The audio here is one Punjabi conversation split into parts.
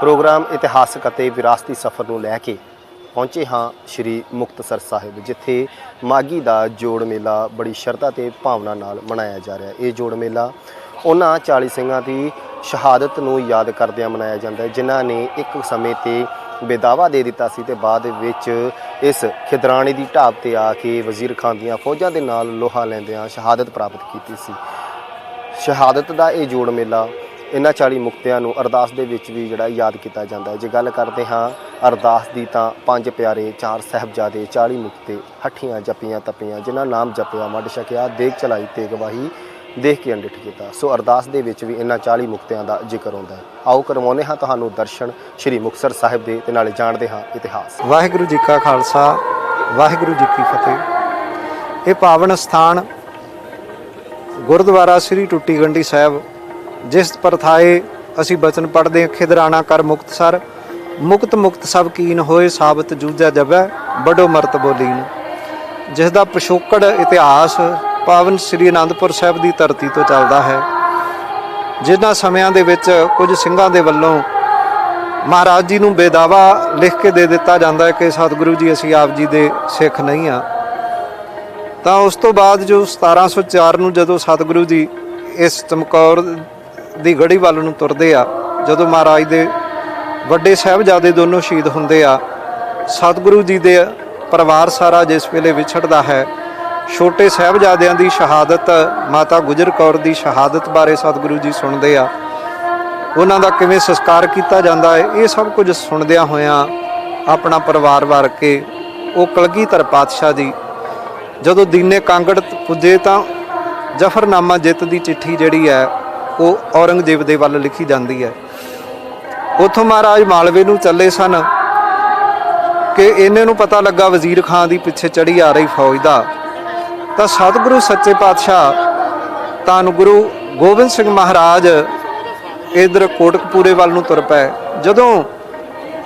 ਪ੍ਰੋਗਰਾਮ ਇਤਿਹਾਸਕ ਅਤੇ ਵਿਰਾਸਤੀ ਸਫ਼ਰ ਨੂੰ ਲੈ ਕੇ ਪਹੁੰਚੇ ਹਾਂ ਸ਼੍ਰੀ ਮੁਕਤਸਰ ਸਾਹਿਬ, ਜਿੱਥੇ ਮਾਗੀ ਦਾ ਜੋੜ ਮੇਲਾ ਬੜੀ ਸ਼ਰਧਾ ਤੇ ਭਾਵਨਾ ਨਾਲ ਮਨਾਇਆ ਜਾ ਰਿਹਾ ਹੈ। ਇਹ ਜੋੜ ਮੇਲਾ ਉਹਨਾਂ 40 ਸਿੰਘਾਂ ਦੀ ਸ਼ਹਾਦਤ ਨੂੰ ਯਾਦ ਕਰਦਿਆਂ ਮਨਾਇਆ ਜਾਂਦਾ ਹੈ, ਜਿਨ੍ਹਾਂ ਨੇ ਇੱਕ ਸਮੇਂ ਤੇ ਬੇਦਾਵਾ ਦੇ ਦਿੱਤਾ ਸੀ ਤੇ ਬਾਅਦ ਵਿੱਚ ਇਸ ਖਿਦਰਾਣੇ ਦੀ ਢਾਬ ਤੇ ਆ ਕੇ ਵਜ਼ੀਰ ਖਾਨ ਦੀਆਂ ਫੌਜਾਂ ਦੇ ਨਾਲ ਲੋਹਾ ਲੈਂਦਿਆਂ ਸ਼ਹਾਦਤ ਪ੍ਰਾਪਤ ਕੀਤੀ ਸੀ। ਸ਼ਹਾਦਤ ਦਾ ਇਹ ਜੋੜ ਮੇਲਾ ਇਹਨਾਂ 40 ਮੁਕਤਿਆਂ ਨੂੰ ਅਰਦਾਸ ਦੇ ਵਿੱਚ ਵੀ ਜਿਹੜਾ ਯਾਦ ਕੀਤਾ ਜਾਂਦਾ ਹੈ। ਜੇ ਗੱਲ ਕਰਦੇ ਹਾਂ ਅਰਦਾਸ ਦੀ ਤਾਂ ਪੰਜ ਪਿਆਰੇ ਚਾਰ ਸਹਿਬਜ਼ਾਦੇ 40 ਮੁਕਤੇ, ਹੱਠੀਆਂ ਜਪੀਆਂ ਤਪੀਆਂ, ਜਿਨ੍ਹਾਂ ਨਾਮ ਜਪਿਆ, ਮੱਡ ਛਕਿਆ ਦੇਖ ਚਲਾਈ ਤੇ ਗਵਾਹੀ ਦੇਖ ਕੇ ਅੰਡਿਠ ਕੀਤਾ। ਸੋ ਅਰਦਾਸ ਦੇ ਵਿੱਚ ਵੀ ਇਹਨਾਂ 40 ਮੁਕਤਿਆਂ ਦਾ ਜ਼ਿਕਰ ਹੁੰਦਾ ਹੈ। ਆਓ ਕਰਵਾਉਂਦੇ ਹਾਂ ਤੁਹਾਨੂੰ ਦਰਸ਼ਨ ਸ੍ਰੀ ਮੁਕਤਸਰ ਸਾਹਿਬ ਦੇ ਤੇ ਨਾਲੇ ਜਾਣਦੇ ਹਾਂ ਇਤਿਹਾਸ। ਵਾਹਿਗੁਰੂ ਜੀ ਕਾ ਖਾਲਸਾ, ਵਾਹਿਗੁਰੂ ਜੀ ਕੀ ਫਤਿਹ। ਇਹ ਪਾਵਨ ਸਥਾਨ ਗੁਰਦੁਆਰਾ ਸ੍ਰੀ ਟੁੱਟੀ ਗੰਢੀ ਸਾਹਿਬ ਜਿਸ ਪਰਥਾਏ ਅਸੀਂ ਬਚਨ ਪੜ੍ਹਦੇ ਹਾਂ, ਖਿਦਰਾਣਾ ਕਰ ਮੁਕਤ ਸਰ। ਮੁਕਤ ਮੁਕਤ ਸਭ ਕੀਨ ਹੋਏ, ਸਾਬਤ ਜੂਝਾ ਜਬੈ ਬੜੋ ਮਰਤ ਬੋਲੀਨ। ਜਿਸ ਦਾ ਪਿਛੋਕੜ ਇਤਿਹਾਸ ਪਾਵਨ ਸ੍ਰੀ ਅਨੰਦਪੁਰ ਸਾਹਿਬ ਦੀ ਧਰਤੀ ਤੋਂ ਚੱਲਦਾ ਹੈ। ਜਿਨ੍ਹਾਂ ਸਮਿਆਂ ਦੇ ਵਿੱਚ ਕੁਝ ਸਿੰਘਾਂ ਦੇ ਵੱਲੋਂ ਮਹਾਰਾਜ ਜੀ ਨੂੰ ਬੇਦਾਵਾ ਲਿਖ ਕੇ ਦੇ ਦਿੱਤਾ ਜਾਂਦਾ ਹੈ ਕਿ ਸਤਿਗੁਰੂ ਜੀ, ਅਸੀਂ ਆਪ ਜੀ ਦੇ ਸਿੱਖ ਨਹੀਂ ਆ ਤਾਂ ਉਸ ਤੋਂ ਬਾਅਦ ਜੋ 1704 ਨੂੰ ਜਦੋਂ ਸਤਿਗੁਰੂ ਜੀ ਇਸ ਚਮਕੌਰ ਦੀ ਗੜੀ ਵੱਲ ਨੂੰ ਤੁਰਦੇ ਆ। ਜਦੋਂ ਮਹਾਰਾਜ ਦੇ ਵੱਡੇ ਸਾਹਿਬਜ਼ਾਦੇ ਦੋਨੋਂ ਸ਼ਹੀਦ ਹੁੰਦੇ ਆ, ਸਤਿਗੁਰੂ ਜੀ ਦੇ ਪਰਿਵਾਰ ਸਾਰਾ ਜਿਸ ਵੇਲੇ ਵਿਛੜਦਾ ਹੈ, ਛੋਟੇ ਸਾਹਿਬਜ਼ਾਦਿਆਂ ਦੀ ਸ਼ਹਾਦਤ, ਮਾਤਾ ਗੁਜਰ ਕੌਰ ਦੀ ਸ਼ਹਾਦਤ ਬਾਰੇ ਸਤਿਗੁਰੂ ਜੀ ਸੁਣਦੇ ਆ। ਉਹਨਾਂ ਦਾ ਕਿਵੇਂ ਸੰਸਕਾਰ ਕੀਤਾ ਜਾਂਦਾ ਹੈ, ਇਹ ਸਭ ਕੁਝ ਸੁਣਦਿਆਂ ਹੋਇਆਂ ਆਪਣਾ ਪਰਿਵਾਰ ਵਾਰ ਕੇ ਉਹ ਕਲਗੀਧਰ ਪਾਤਸ਼ਾਹ ਜੀ, ਜਦੋਂ ਦੀਨੇ ਕਾਂਗੜ ਪੁੱਜੇ ਤਾਂ ਜਫਰਨਾਮਾ ਜਿੱਤ ਦੀ ਚਿੱਠੀ ਜਿਹੜੀ ਹੈ ਉਹ ਔਰੰਗਜ਼ੇਬ ਦੇ ਵੱਲ ਲਿਖੀ ਜਾਂਦੀ ਹੈ। ਉਥੋਂ ਮਹਾਰਾਜ ਮਾਲਵੇ ਨੂੰ ਚੱਲੇ ਸਨ ਕਿ ਇਹਨੇ ਨੂੰ ਪਤਾ ਲੱਗਾ ਵਜ਼ੀਰ ਖਾਨ ਦੀ ਪਿੱਛੇ ਚੜੀ ਆ ਰਹੀ ਫੌਜ ਦਾ। ਤਾਂ ਸਤਿਗੁਰੂ ਸੱਚੇ ਪਾਤਸ਼ਾਹ ਧੰਨ ਗੁਰੂ ਗੋਬਿੰਦ ਸਿੰਘ ਮਹਾਰਾਜ ਇਧਰ ਕੋਟਕਪੂਰੇ ਵੱਲ ਨੂੰ ਤੁਰ ਪਏ। ਜਦੋਂ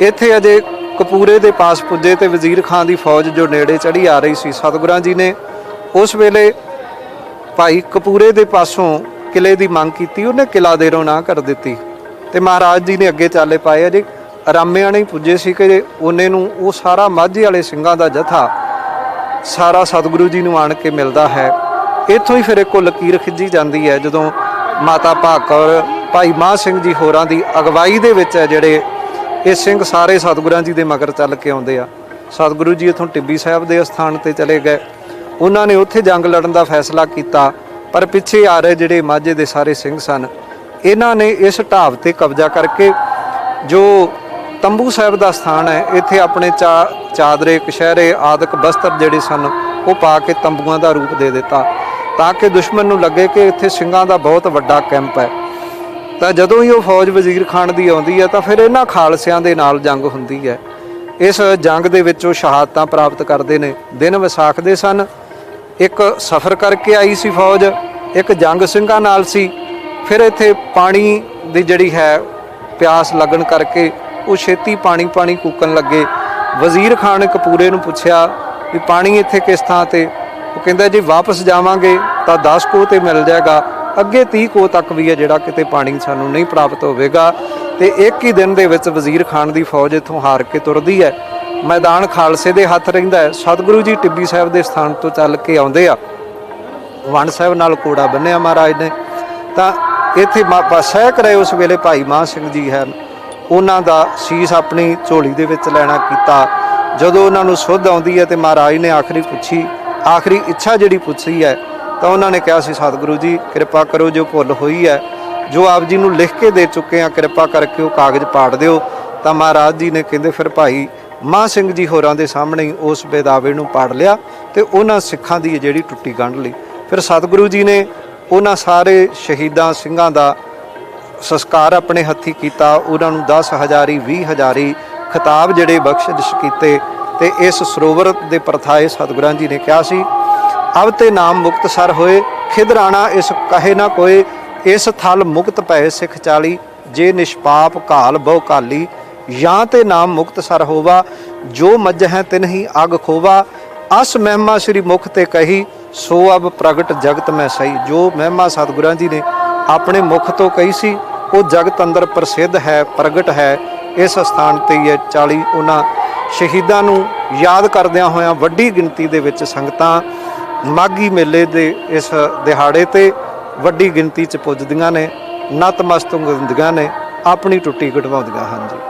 ਇੱਥੇ ਅਜੇ ਕਪੂਰੇ ਦੇ ਪਾਸ ਪੁੱਜੇ ਤੇ ਵਜ਼ੀਰ ਖਾਨ ਦੀ ਫੌਜ ਜੋ ਨੇੜੇ ਚੜੀ ਆ ਰਹੀ ਸੀ, ਸਤਿਗੁਰਾਂ ਜੀ ਨੇ ਉਸ ਵੇਲੇ ਭਾਈ ਕਪੂਰੇ ਦੇ ਪਾਸੋਂ ਕਿਲੇ ਦੀ ਮੰਗ ਕੀਤੀ, ਉਹਨੇ ਕਿਲਾ ਦੇਰੋਂ ਨਾ ਕਰ ਦਿੱਤੀ। ਤੇ ਮਹਾਰਾਜ ਜੀ ਨੇ ਅੱਗੇ ਚਾਲੇ ਪਾਏ ਅਜੇ ਆਰਾਮਿਆਂ ਨੇ ਪੁੱਜੇ ਸੀ ਕਿ ਉਹਨੇ ਨੂੰ ਉਹ ਸਾਰਾ ਮਾਝੇ ਵਾਲੇ ਸਿੰਘਾਂ ਦਾ ਜਥਾ, ਸਾਰਾ ਸਤਿਗੁਰੂ ਜੀ ਨੂੰ ਆਣ ਕੇ ਮਿਲਦਾ ਹੈ। ਇੱਥੋਂ ਹੀ ਫਿਰ ਇੱਕੋ ਲਕੀਰ ਖਿੱਚੀ ਜਾਂਦੀ ਹੈ, ਜਦੋਂ ਮਾਤਾ ਭਾਕਰ, ਭਾਈ ਮਾਹ ਸਿੰਘ ਜੀ ਹੋਰਾਂ ਦੀ ਅਗਵਾਈ ਦੇ ਵਿੱਚ ਹੈ ਜਿਹੜੇ ਇਹ ਸਿੰਘ ਸਾਰੇ ਸਤਿਗੁਰਾਂ ਜੀ ਦੇ ਮਗਰ ਚੱਲ ਕੇ ਆਉਂਦੇ ਆ। ਸਤਿਗੁਰੂ ਜੀ ਇਥੋਂ ਟਿੱਬੀ ਸਾਹਿਬ ਦੇ ਅਸਥਾਨ ਤੇ ਚਲੇ ਗਏ। ਉਹਨਾਂ ਨੇ ਉੱਥੇ ਜੰਗ ਲੜਨ ਦਾ ਫੈਸਲਾ ਕੀਤਾ। ਪਰ ਪਿੱਛੇ ਆ ਰਹੇ ਜਿਹੜੇ ਮਾਝੇ ਦੇ ਸਾਰੇ ਸਿੰਘ ਸਨ, ਇਹਨਾਂ ਨੇ ਇਸ ਢਾਬ ਤੇ ਕਬਜ਼ਾ ਕਰਕੇ ਜੋ ਤੰਬੂ ਸਾਹਿਬ ਦਾ ਸਥਾਨ ਹੈ, ਇੱਥੇ ਆਪਣੇ ਚਾ, ਚਾਦਰੇ ਕਸ਼ਹਿਰੇ ਆਦਿਕ ਬਸਤਰ ਜਿਹੜੇ ਸਨ, ਉਹ ਪਾ ਕੇ ਤੰਬੂਆਂ ਦਾ ਰੂਪ ਦੇ ਦਿੱਤਾ ਤਾਂ ਕਿ ਦੁਸ਼ਮਣ ਨੂੰ ਲੱਗੇ ਕਿ ਇੱਥੇ ਸਿੰਘਾਂ ਦਾ ਬਹੁਤ ਵੱਡਾ ਕੈਂਪ ਹੈ। ਤਾਂ ਜਦੋਂ ਹੀ ਉਹ ਫੌਜ ਵਜ਼ੀਰ ਖਾਨ ਦੀ ਆਉਂਦੀ ਹੈ, ਤਾਂ ਫਿਰ ਇਹਨਾਂ ਖਾਲਸਿਆਂ ਦੇ ਨਾਲ ਜੰਗ ਹੁੰਦੀ ਹੈ। ਇਸ ਜੰਗ ਦੇ ਵਿੱਚ ਉਹ ਸ਼ਹਾਦਤਾਂ ਪ੍ਰਾਪਤ ਕਰਦੇ ਨੇ, ਦਿਨ ਵਿਸਾਖਦੇ ਸਨ ਇੱਕ ਸਫ਼ਰ ਕਰਕੇ ਆਈ ਸੀ ਫੌਜ, ਇੱਕ ਜੰਗ ਸਿੰਘਾਂ ਨਾਲ ਸੀ। ਫਿਰ ਇੱਥੇ ਪਾਣੀ ਦੀ ਜਿਹੜੀ ਹੈ ਪਿਆਸ ਲੱਗਣ ਕਰਕੇ ਉਹ ਛੇਤੀ ਪਾਣੀ ਪਾਣੀ ਕੂਕਣ ਲੱਗੇ। ਵਜ਼ੀਰ ਖਾਨ ਕਪੂਰੇ ਨੂੰ ਪੁੱਛਿਆ ਵੀ ਪਾਣੀ ਇੱਥੇ ਕਿਸ ਥਾਂ ਤੇ? ਉਹ ਕਹਿੰਦਾ, ਜੀ ਵਾਪਸ ਜਾਵਾਂਗੇ ਤਾਂ 10 ਕੋ ਤੇ ਮਿਲ ਜਾਏਗਾ। ਅੱਗੇ 30 ਕੋ ਤੱਕ ਵੀ ਹੈ ਜਿਹੜਾ ਕਿਤੇ ਪਾਣੀ ਸਾਨੂੰ ਨਹੀਂ ਪ੍ਰਾਪਤ ਹੋਵੇਗਾ। ਤੇ ਇੱਕ ਹੀ ਦਿਨ ਦੇ ਵਿੱਚ ਵਜ਼ੀਰ ਖਾਨ ਦੀ ਫੌਜ ਇੱਥੋਂ ਹਾਰ ਕੇ ਤੁਰਦੀ ਹੈ। ਮੈਦਾਨ ਖਾਲਸੇ ਦੇ ਹੱਥ ਰਹਿੰਦਾ ਹੈ। ਸਤਿਗੁਰੂ ਜੀ ਟਿੱਬੀ ਸਾਹਿਬ ਦੇ ਸਥਾਨ ਤੋਂ ਚੱਲ ਕੇ ਆਉਂਦੇ ਆ। ਵਣ ਸਾਹਿਬ ਨਾਲ ਕੋੜਾ ਬੰਨਿਆ ਮਹਾਰਾਜ ਨੇ। ਤਾਂ ਇੱਥੇ ਮਾਪਾ ਸਹਿ ਰਹੇ ਉਸ ਵੇਲੇ ਭਾਈ ਮਾਨ ਸਿੰਘ ਜੀ ਹਨ ਉਹਨਾਂ ਦਾ ਸੀਸ ਆਪਣੀ ਝੋਲੀ ਦੇ ਵਿੱਚ ਲੈਣਾ ਕੀਤਾ। ਜਦੋਂ ਉਹਨਾਂ ਨੂੰ ਸੁੱਧ ਆਉਂਦੀ ਹੈ ਤੇ ਮਹਾਰਾਜ ਨੇ ਆਖਰੀ ਪੁੱਛੀ, ਆਖਰੀ ਇੱਛਾ ਜਿਹੜੀ ਪੁੱਛੀ ਹੈ, ਤਾਂ ਉਹਨਾਂ ਨੇ ਕਿਹਾ ਸੀ, ਸਤਿਗੁਰੂ ਜੀ, ਕਿਰਪਾ ਕਰੋ ਜੋ ਭੁੱਲ ਹੋਈ ਹੈ, ਜੋ ਆਪ ਜੀ ਨੂੰ ਲਿਖ ਕੇ ਦੇ ਚੁੱਕੇ ਆ ਕਿਰਪਾ ਕਰਕੇ ਉਹ ਕਾਗਜ਼ ਪਾੜ ਦਿਓ। ਤਾਂ ਮਹਾਰਾਜ ਜੀ ਨੇ ਕਹਿੰਦੇ, ਫਿਰ ਭਾਈ ਮਾਂ ਸਿੰਘ ਜੀ ਹੋਰਾਂ ਦੇ ਸਾਹਮਣੇ ਹੀ ਉਸ ਬੇਦਾਵੇ ਨੂੰ ਪਾੜ ਲਿਆ ਤੇ ਉਹਨਾਂ ਸਿੱਖਾਂ ਦੀ ਜਿਹੜੀ ਟੁੱਟੀ ਗੰਢ ਲਈ। ਫਿਰ ਸਤਿਗੁਰੂ ਜੀ ਨੇ ਉਹਨਾਂ ਸਾਰੇ ਸ਼ਹੀਦਾਂ ਸਿੰਘਾਂ ਦਾ ਸੰਸਕਾਰ ਆਪਣੇ ਹੱਥੀ ਕੀਤਾ, ਉਹਨਾਂ ਨੂੰ 10 ਹਜ਼ਾਰੀ 20 ਹਜ਼ਾਰੀ ਖਿਤਾਬ ਜਿਹੜੇ ਬਖਸ਼ਿਸ਼ ਕੀਤੇ ਤੇ ਇਸ ਸਰੋਵਰ ਦੇ ਪ੍ਰਥਾਏ ਸਤਿਗੁਰਾਂ ਜੀ ਨੇ ਕਿਹਾ ਸੀ, ਅਬ ਤੇ ਨਾਮ ਮੁਕਤਸਰ ਹੋਏ ਖਿਦਰਾਣਾ ਇਸ ਕਹੇ ਨਾ ਕੋਏ, ਇਸ ਥਲ ਮੁਕਤ ਪਏ ਸਿੱਖ ਚਾਲੀ, ਜੇ ਨਿਸ਼ਪਾਪ ਕਾਲ ਬਹੁ ਕਾਲੀ ਜਾਂ ਤੇ ਨਾਮ ਮੁਕਤ ਸਰ ਹੋਵਾ, ਜੋ ਮੱਝ ਹੈ ਤਿਨਹੀ ਅਗ ਖੋਵਾ। ਅਸ ਮਹਿਮਾ ਸ੍ਰੀ ਮੁਖ ਤੇ ਕਹੀ, ਸੋ ਅਬ ਪ੍ਰਗਟ ਜਗਤ ਮੈਂ ਸਹੀ। ਜੋ ਮਹਿਮਾ ਸਤਿਗੁਰਾਂ ਜੀ ਨੇ ਆਪਣੇ ਮੁਖ ਤੋਂ ਕਹੀ ਸੀ, ਉਹ ਜਗਤ ਅੰਦਰ ਪ੍ਰਸਿੱਧ ਹੈ, ਪ੍ਰਗਟ ਹੈ। ਇਸ ਸਥਾਨ ਤੇ ਹੀ ਹੈ 40 ਉਹਨਾਂ ਸ਼ਹੀਦਾਂ ਨੂੰ ਯਾਦ ਕਰਦਿਆਂ ਹੋਇਆਂ ਵੱਡੀ ਗਿਣਤੀ ਦੇ ਵਿੱਚ ਸੰਗਤਾਂ ਮਾਗੀ ਮੇਲੇ ਦੇ ਇਸ ਦਿਹਾੜੇ ਤੇ ਵੱਡੀ ਗਿਣਤੀ 'ਚ ਪੁੱਜਦੀਆਂ ਨੇ, ਨਤਮਸਤਕ ਹੁੰਦੀਆਂ ਨੇ, ਆਪਣੀ ਟੁੱਟੀ ਕਟਵਾਉਂਦੀਆਂ ਹਨ ਜੀ।